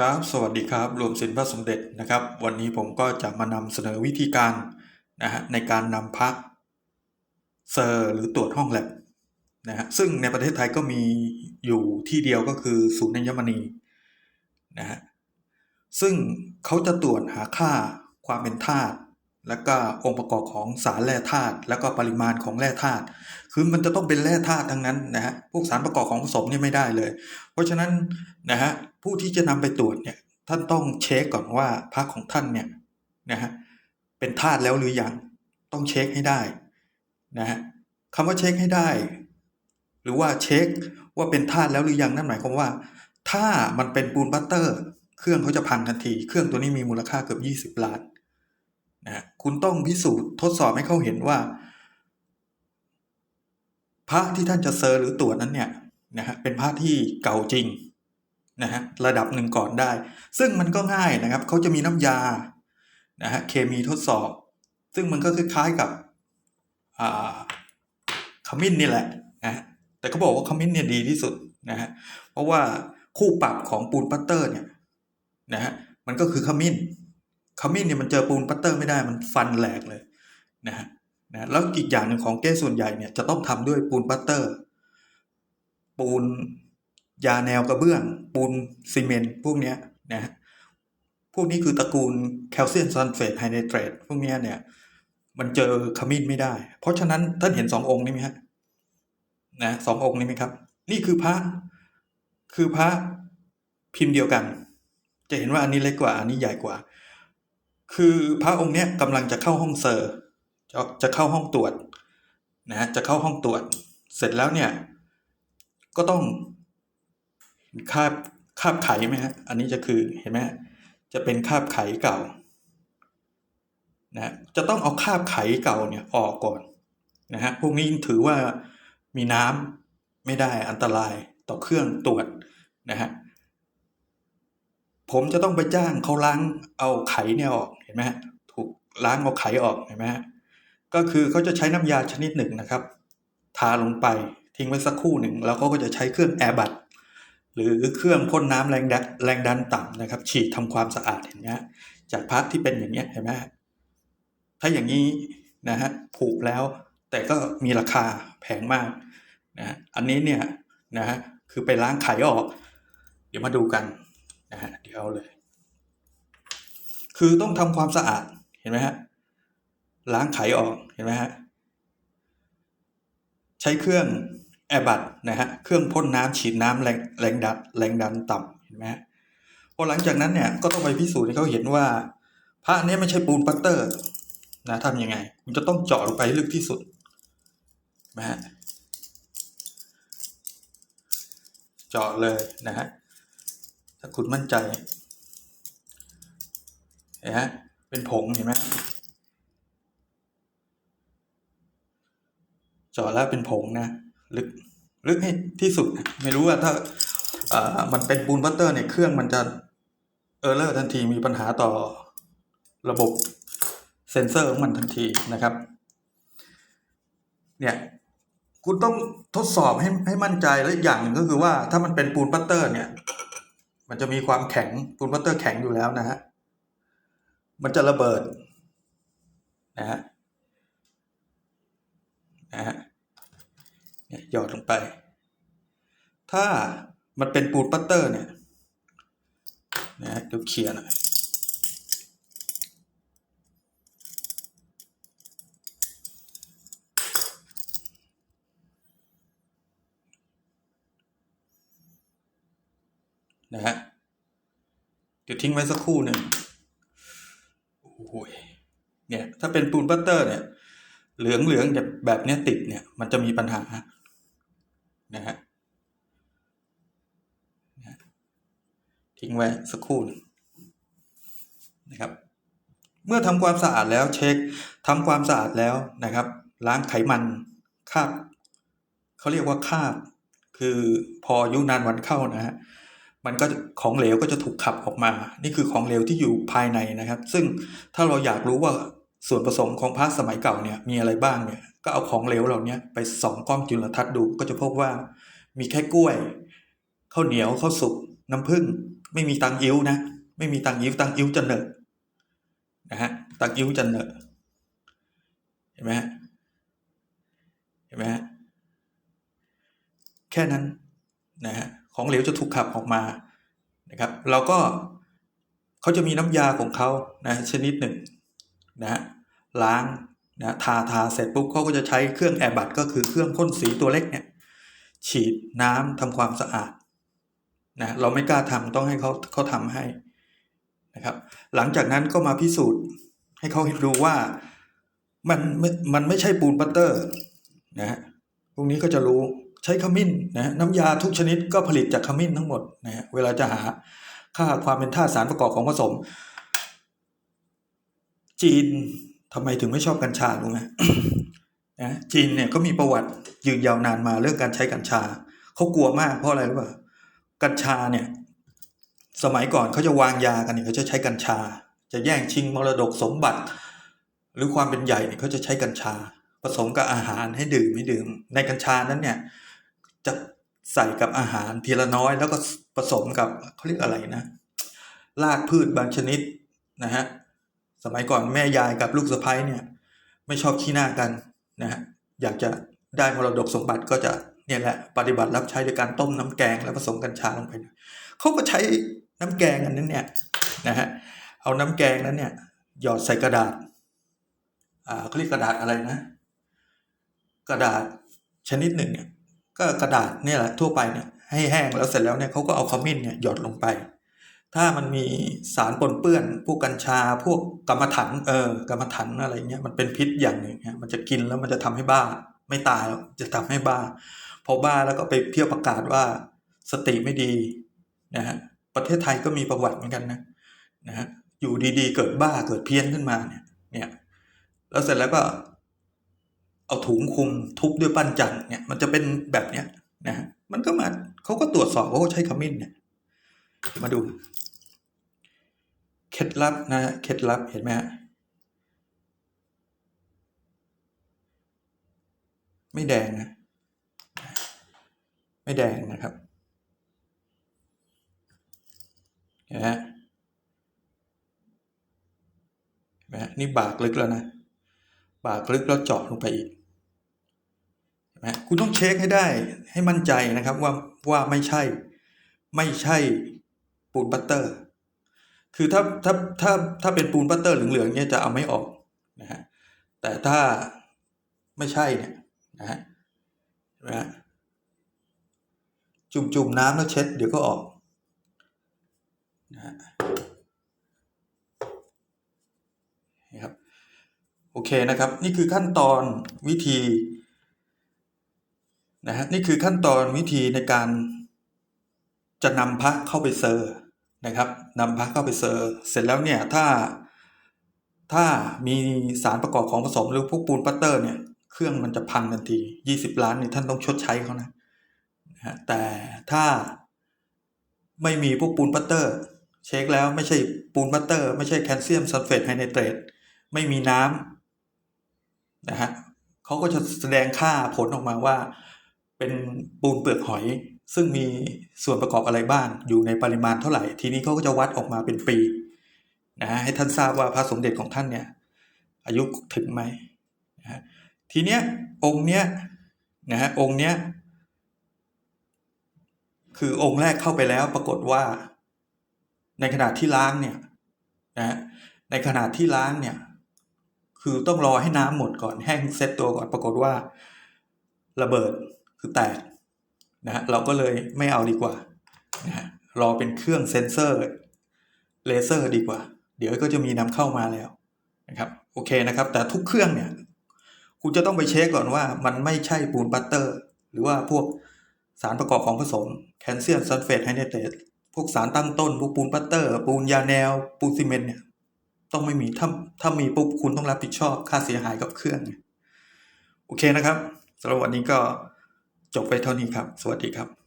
ครับสวัสดีครับรวมสินพระสมเด็จนะครับ วันนี้ผมก็จะมานำเสนอวิธีการนะฮะในการนำพักเซอร์หรือตรวจห้องแลบนะฮะซึ่งในประเทศไทยก็มีอยู่ที่เดียวก็คือศูนย์นิยมณีนะฮะซึ่งเขาจะตรวจหาค่าความเป็นธาตุ แล้วก็องค์ประกอบของสารแร่ธาตุแล้วก็ปริมาณของแร่ธาตุคือมันจะต้องเป็นแร่ธาตุทั้งนั้นนะฮะพวกสารประกอบของผสมนี่ไม่ได้เลย เพราะฉะนั้นนะฮะผู้ที่จะนำไปตรวจเนี่ยท่านต้องเช็คก่อนว่าพระของท่านเนี่ยนะฮะเป็นธาตุแล้วหรือยังต้องเช็คให้ได้นะฮะคำว่าเช็คให้ได้ หรือว่าเช็คว่าเป็นธาตุแล้วหรือยังนั่นหมายความว่า ถ้ามันเป็นปูนบัตเตอร์ เครื่องเขาจะพังทันที เครื่องตัวนี้มีมูลค่าเกือบ20ล้าน นะคุณต้องพิสูจน์ทดสอบให้เขาเห็นว่า พระที่ท่านจะเซอร์หรือตรวจนั้นเนี่ยนะฮะเป็นพระที่เก่าจริงนะฮะระดับหนึ่งก่อนได้ ซึ่งมันก็ง่ายนะครับเขาจะมีน้ำยานะฮะเคมีทดสอบ ซึ่งมันก็คล้ายๆกับขมิ้นนี่แหละนะฮะแต่เขาบอกว่าขมิ้นเนี่ยดีที่สุดนะฮะเพราะว่าคู่ปรับของปูนปัตเตอร์เนี่ยนะฮะมันก็คือขมิ้น ขมิ้นเนี่ยมันเจอปูนปัตเตอร์ไม่ได้มันฟันแหลกเลยนะฮะนะแล้วอีกอย่างหนึ่งของแก้ส่วนใหญ่เนี่ยจะต้องทำด้วยปูนปัตเตอร์ ปูนยาแนวกระเบื้อง ปูนซีเมนต์พวกเนี้ยนะฮะพวกนี้คือตระกูลแคลเซียมซัลเฟตไฮไนเตรตพวกเนี้ยเนี่ย มันเจอขมิ้นไม่ได้ เพราะฉะนั้นท่านเห็นสององค์นี้ไหมฮะนะสององค์นี้ไหมครับ นี่คือพระคือพระพิมพ์เดียวกัน จะเห็นว่าอันนี้เล็กกว่า อันนี้ใหญ่กว่า คือพระองค์เนี้ยกำลังจะเข้าห้องเซอร์ จะจะเข้าห้องตรวจนะฮะจะเข้าห้องตรวจ เสร็จแล้วเนี่ย ก็ต้องคาบคาบไขไหมฮะอันนี้จะคือเห็นไหมจะเป็นคาบไขเก่านะจะต้องเอาคาบไขเก่าเนี่ยออกก่อนนะฮะพวกนี้ถือว่ามีน้ำไม่ได้อันตรายต่อเครื่องตรวจนะฮะผมจะต้องไปจ้างเขาล้างเอาไขเนี่ยออก นไหมฮะถูกล้างเอาไขออกเห็นไหมฮะก็คือเขาจะใช้น้ำยาชนิดหนึ่งนะครับ ทาลงไปทิ้งไว้สักครู่หนึ่งแล้วเขาก็จะใช้เครื่องแอร์บัตหรือเครื่องพ่นน้ำแรงดันแรงดันต่ำนะครับ ฉีดทำความสะอาดเห็นไหมฮะจากพาร์ทที่เป็นอย่างเงี้ยเห็นไหมฮะถ้าอย่างนี้นะฮะผูกแล้วแต่ก็มีราคาแพงมากนะฮะอันนี้เนี่ยนะฮะคือไปล้างไขออก เดี๋ยวมาดูกันนะฮะเดี๋ยวเอาเลย คือต้องทำความสะอาดเห็นไหมฮะล้างไขออกเห็นไหมฮะใช้เครื่องแอร์บัตนะฮะเครื่องพ่นน้ำฉีดน้ำแรงแรงดันแรงดันต่ำเห็นไหมฮะพอหลังจากนั้นเนี่ยก็ต้องไปพิสูจน์ให้เขาเห็นว่า พระนี้ไม่ใช่ปูนปัตเตอร์นะทำยังไงคุณจะต้องเจาะลงไปลึกที่สุดนะฮะเจาะเลยนะฮะถ้าคุณมั่นใจ เห็นไหมเป็นผงเห็นไหมเจาะแล้วเป็นผงนะลึกลึกให้ที่สุด ไม่รู้ว่าถ้าอ่ามันเป็นปูนบัตเตอร์เนี่ยเครื่องมันจะเออร์เลอร์ทันทีมีปัญหาต่อระบบเซนเซอร์ของมันทันทีนะครับ เนี่ยคุณต้องทดสอบให้ให้มั่นใจและอย่างหนึ่งก็คือว่าถ้ามันเป็นปูนบัตเตอร์ เนี่ย มันจะมีความแข็งปูนบัตเตอร์แข็งอยู่แล้วนะฮะ มันจะระเบิดนะฮะนะฮะหยอดลงไป ถ้ามันเป็นปูนปัตเตอร์เนี่ยนะฮะเดี๋ยวเคลียหน่อยนะฮะเดี๋ยวทิ้งไว้สักครู่หนึ่ง หยเนี่ยถ้าเป็นปูนปัตเตอร์เนี่ย เหลืองเหลืองแบบแบบเนี้ยติดเนี่ยมันจะมีปัญหานะฮะทิ้งไว้สักครู่นึงนะครับ เมื่อทำความสะอาดแล้วเช็คทำความสะอาดแล้วนะครับ ล้างไขมันคาบเขาเรียกว่าคาบ คือพออายุนานวันเข้านะฮะ มันก็ของเหลวก็จะถูกขับออกมา นี่คือของเหลวที่อยู่ภายในนะครับ ซึ่งถ้าเราอยากรู้ว่าส่วนผสมของพระสมัยเก่าเนี่ยมีอะไรบ้างเนี่ย ก็เอาของเหลวเหล่านี้ไปส่องกล้องจุลทรรศน์ดูก็จะพบว่ามีแค่กล้วยข้าวเหนียวข้าวสุกน้ำผึ้งไม่มีตังอิ้วนะ ไม่มีตังอิ้วตังอิ้วจะเหนอะนะฮะตังอิ้วจะเหนอะเห็นไหมฮะเห็นไหมฮะแค่นั้นนะฮะ ของเหลวจะถูกขับออกมานะครับ เราก็เขาจะมีน้ำยาของเขานะชนิดหนึ่งนะล้างนะทาทาเสร็จปุ๊บเขาก็จะใช้เครื่องแอร์บัตก็คือเครื่องพ่นสีตัวเล็กเนี่ยฉีดน้ำทำความสะอาดนะเราไม่กล้าทำต้องให้เขาเขาทำให้นะครับหลังจากนั้นก็มาพิสูจน์ให้เขาเห็นดูว่ามันม่มันไม่ใช่ปูนบัตเตอร์นะฮะพวกนี้ก็จะรู้ ใช้ขมิ้นนะน้ำยาทุกชนิดก็ผลิตจากขมิ้นทั้งหมดนะฮะเวลาจะหาค่าความเป็นธาตุสารประกอบของผสม จีนทำไมถึงไม่ชอบกัญชารู้ไหมนะจีนเนี่ยก็มีประวัติยืนยาวนานมาเรื่องการใช้กัญชาเขากลัวมากเพราะอะไรรู้ป่ะกัญชาเนี่ยสมัยก่อนเขาจะวางยากันเนี่ยเขาจะใช้กัญชา จะแย่งชิงมรดกสมบัติ หรือความเป็นใหญ่เนี่ยเขาจะใช้กัญชา ผสมกับอาหารให้ดื่มไม่ดื่ม ในกัญชานั้นเนี่ย จะใส่กับอาหารทีละน้อย แล้วก็ผสมกับเขาเรียกอะไรนะรากพืชบางชนิดนะฮะสมัยก่อนแม่ยายกับลูกสะใภ้เนี่ย ไม่ชอบขี้หน้ากันนะฮะอยากจะได้มรดกสมบัติก็จะเนี่ยแหละปฏิบัติรับใช้โดยการต้มน้ำแกงแล้วผสมกัญชาลงไปเขาก็ใช้น้ำแกงอันนั้นเนี่ยนะฮะเอาน้ำแกงนั้นเนี่ยหยอดใส่กระดาษอ่าเขาเรียกกระดาษอะไรนะ กระดาษชนิดหนึ่งเนี่ย ก็กระดาษเนี่ยแหละทั่วไปเนี่ยให้แห้งแล้วเสร็จแล้วเนี่ยเขาก็เอาขมิ้นเนี่ยหยอดลงไป ถ้ามันมีสารปนเปื้อนพวกกัญชาพวกกรรมฐานเออกรรมฐานอะไรเงี้ยมันเป็นพิษอย่างหนึ่งเนี่ยมันจะกินแล้วมันจะทำให้บ้า ไม่ตายหรอกจะทำให้บ้าพอบ้าแล้วก็ไปเที่ยวประกาศว่าสติไม่ดีนะฮะประเทศไทยก็มีประวัติเหมือนกันนะนะฮะอยู่ดีๆ เกิดบ้าเกิดเพี้ยนขึ้นมาเนี่ยเนี่ยแล้วเสร็จแล้วก็ เอาถุงคลุมทุบด้วยปั้นจันเนี่ยมันจะเป็นแบบเนี้ยนะฮะมันก็มาเขาก็ตรวจสอบว่าเขาใช้ขมิ้นเนี่ยมาดูเคล็ดลับนะฮะเคล็ดลับเห็นไหมฮะไม่แดงนะ ไม่แดงนะครับเห็นไหมฮะเห็นไหมฮะนี่บากลึกแล้วนะ บากลึกแล้วเจาะลงไปอีกนไหมคุณต้องเช็คให้ได้ให้มั่นใจนะครับว่าว่าไม่ใช่ไม่ใช่ปูนบัตเตอร์ คือถ้าถ้าถ้าถ้าเป็นปูนบัตเตอร์เหลืองๆเนี่ยจะเอาไม่ออกนะฮะแต่ถ้าไม่ใช่เนี่ยนะฮะนไหมฮะจุ่มๆน้ำแล้วเช็ดเดี๋ยวก็ออกนะฮะนี่ครับ โอเคนะครับ นี่คือขั้นตอนวิธีนะฮะนี่คือขั้นตอนวิธีในการ จะนำพระเข้าไปเซอร์นะครับนำพระเข้าไปเซอร์เสร็จแล้วเนี่ยถ้าถ้ามีสารประกอบของผสมหรือพวกปูนปัตเตอร์เนี่ยเครื่องมันจะพังทันทียี่สิบล้านนี่ท่านต้องชดใช้เขานะนะฮะแต่ถ้าไม่มีพวกปูนปัตเตอร์ เช็คแล้วไม่ใช่ปูนปัตเตอร์ ไม่ใช่แคลเซียมซัลเฟตไฮไนเตรตไม่มีน้ำ นะฮะเขาก็จะแสดงค่าผลออกมาว่า เป็นปูนเปลือกหอย ซึ่งมีส่วนประกอบอะไรบ้าง อยู่ในปริมาณเท่าไหร่ ทีนี้เขาก็จะวัดออกมาเป็นปีนะฮะให้ท่านทราบว่าพระสมเด็จของท่านเนี่ย อายุถึงไหมนะฮะทีเนี้ยองค์เนี้ยนะฮะองค์เนี้ยคือองค์แรกเข้าไปแล้วปรากฏว่า ในขณะที่ล้างเนี่ยนะฮะในขณะที่ล้างเนี่ย คือต้องรอให้น้ำหมดก่อนแห้งเซตตัวก่อนปรากฏว่า ระเบิดคือแตกนะฮะเราก็เลยไม่เอาดีกว่านะรอเป็นเครื่องเซ็นเซอร์เลเซอร์ดีกว่า เดี๋ยวก็จะมีนำเข้ามาแล้วนะครับโอเคนะครับ แต่ทุกเครื่องเนี่ย คุณจะต้องไปเช็คก่อนว่ามันไม่ใช่ปูนบัตเตอร์ หรือว่าพวกสารประกอบของผสมแคลเซียมซัลเฟตไฮไนเตรตพวกสารตั้งต้น พวกปูนบัตเตอร์ ปูนยาแนว ปูนซีเมนต์เนี่ย ต้องไม่มีถ้าถ้ามีปุ๊บคุณต้องรับผิดชอบค่าเสียหายกับเครื่อง โอเคนะครับสำหรับวันนี้ก็จบไปเท่านี้ครับ สวัสดีครับ